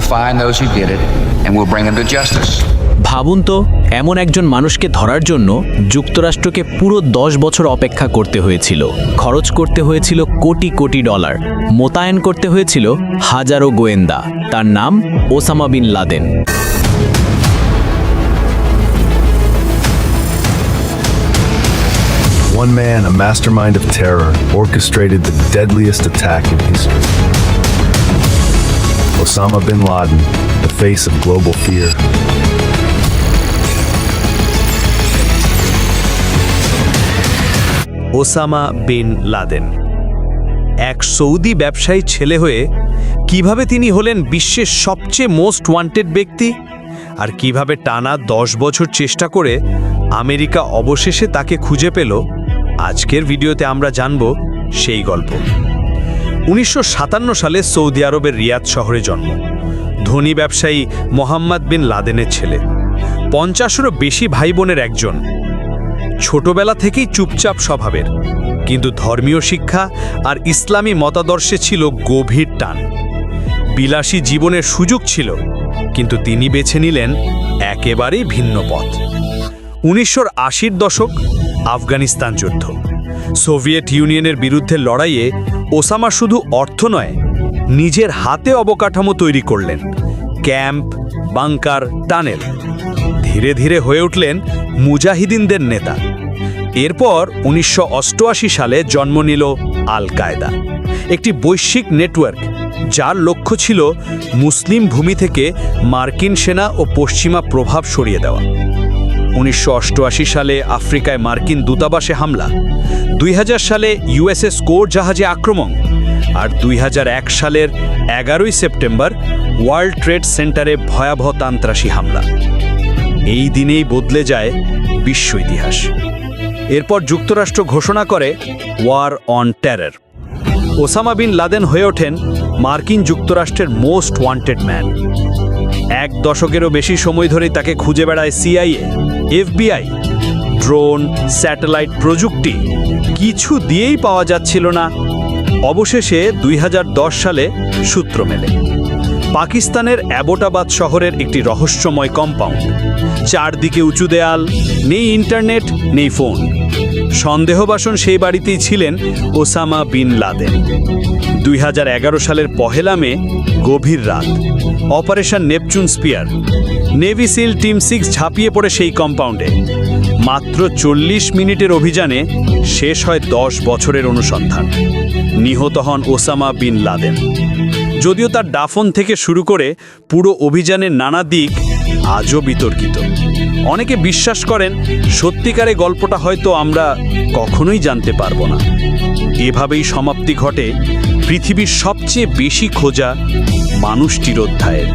find those who did it and we'll bring them to justice. ভাবুন তো এমন একজন মানুষকে ধরার জন্য যুক্তরাষ্ট্রকে পুরো দশ বছর অপেক্ষা করতে হয়েছিল খরচ করতে হয়েছিল কোটি কোটি ডলার মোতায়েন করতে হয়েছিল হাজারো গোয়েন্দা তার নাম Osama bin Laden One man, a mastermind of terror, orchestrated the deadliest attack in history. Osama bin Laden, the face of global fear. Osama bin Laden এক সৌদি ব্যবসায়ী ছেলে হয়ে কীভাবে তিনি হলেন বিশ্বের সবচেয়ে মোস্ট ওয়ান্টেড ব্যক্তি আর কীভাবে টানা দশ বছর চেষ্টা করে আমেরিকা অবশেষে তাকে খুঁজে পেল আজকের ভিডিওতে আমরা জানব সেই গল্প উনিশশো সাতান্ন সালে সৌদি আরবের রিয়াদ শহরে জন্ম। ধনী ব্যবসায়ী মোহাম্মদ বিন লাদেনের ছেলে। পঞ্চাশেরও বেশি ভাই বোনের একজন। ছোটবেলা থেকেই চুপচাপ স্বভাবের। কিন্তু ধর্মীয় শিক্ষা আর ইসলামী মতাদর্শে ছিল গভীর টান। বিলাসী জীবনের সুযোগ ছিল, কিন্তু তিনি বেছে নিলেন একেবারেই ভিন্ন পথ। উনিশশোর আশির দশক আফগানিস্তান যুদ্ধ। সোভিয়েত ইউনিয়নের বিরুদ্ধে লড়াইয়ে ওসামা শুধু অর্থ নয়, নিজের হাতে অবকাঠামো তৈরি করলেন। Camp, bunker, tunnel. ধীরে ধীরে হয়ে উঠলেন মুজাহিদিনদের নেতা। এরপর উনিশশো অষ্টআশি সালে জন্ম নিল আল কায়দা একটি বৈশ্বিক নেটওয়ার্ক, যার লক্ষ্য ছিল মুসলিম ভূমি থেকে মার্কিন সেনা ও পশ্চিমা প্রভাব সরিয়ে দেওয়া। উনিশশো অষ্টআশি সালে আফ্রিকায় মার্কিন দূতাবাসে হামলা, দুই হাজার সালে ইউএসএস কোর জাহাজে আক্রমণ আর দুই হাজার এক সালের এগারোই সেপ্টেম্বর ওয়ার্ল্ড ট্রেড সেন্টারে ভয়াবহ তান্ত্রাসী হামলা। এই দিনেই বদলে যায় বিশ্ব ইতিহাস। এরপর যুক্তরাষ্ট্র ঘোষণা করে war on terror. Osama bin Laden হয়ে ওঠেন মার্কিন যুক্তরাষ্ট্রের মোস্ট ওয়ান্টেড ম্যান। এক দশকেরও বেশি সময় ধরেই তাকে খুঁজে বেড়ায় সিআইএ। এফবিআই, ড্রোন, স্যাটেলাইট প্রযুক্তি কিছু দিয়েই পাওয়া যাচ্ছিল না। অবশেষে দুই হাজার দশ সালে সূত্র মেলে। পাকিস্তানের অ্যাবোটাবাদ শহরের একটি রহস্যময় কম্পাউন্ড। চারদিকে উঁচু দেয়াল, নেই ইন্টারনেট, নেই ফোন। সন্দেহবাসন সেই বাড়িতেই ছিলেন ওসামা বিন লাদেন। দুই হাজার এগারো সালের পহেলা মে, গভীর রাত, operation Neptune spear, navy SEAL team six ঝাঁপিয়ে পড়ে সেই কম্পাউন্ডে। মাত্র চল্লিশ মিনিটের অভিযানে শেষ হয় দশ বছরের অনুসন্ধান। নিহত হন ওসামা বিন লাদেন। যদিও তার ডাফন থেকে শুরু করে পুরো অভিযানের নানা দিক আজও বিতর্কিত। অনেকে বিশ্বাস করেন সত্যিকারে গল্পটা হয়তো আমরা কখনোই জানতে পারব না। এভাবেই সমাপ্তি ঘটে পৃথিবীর সবচেয়ে বেশি খোঁজা মানুষটির অধ্যায়ের।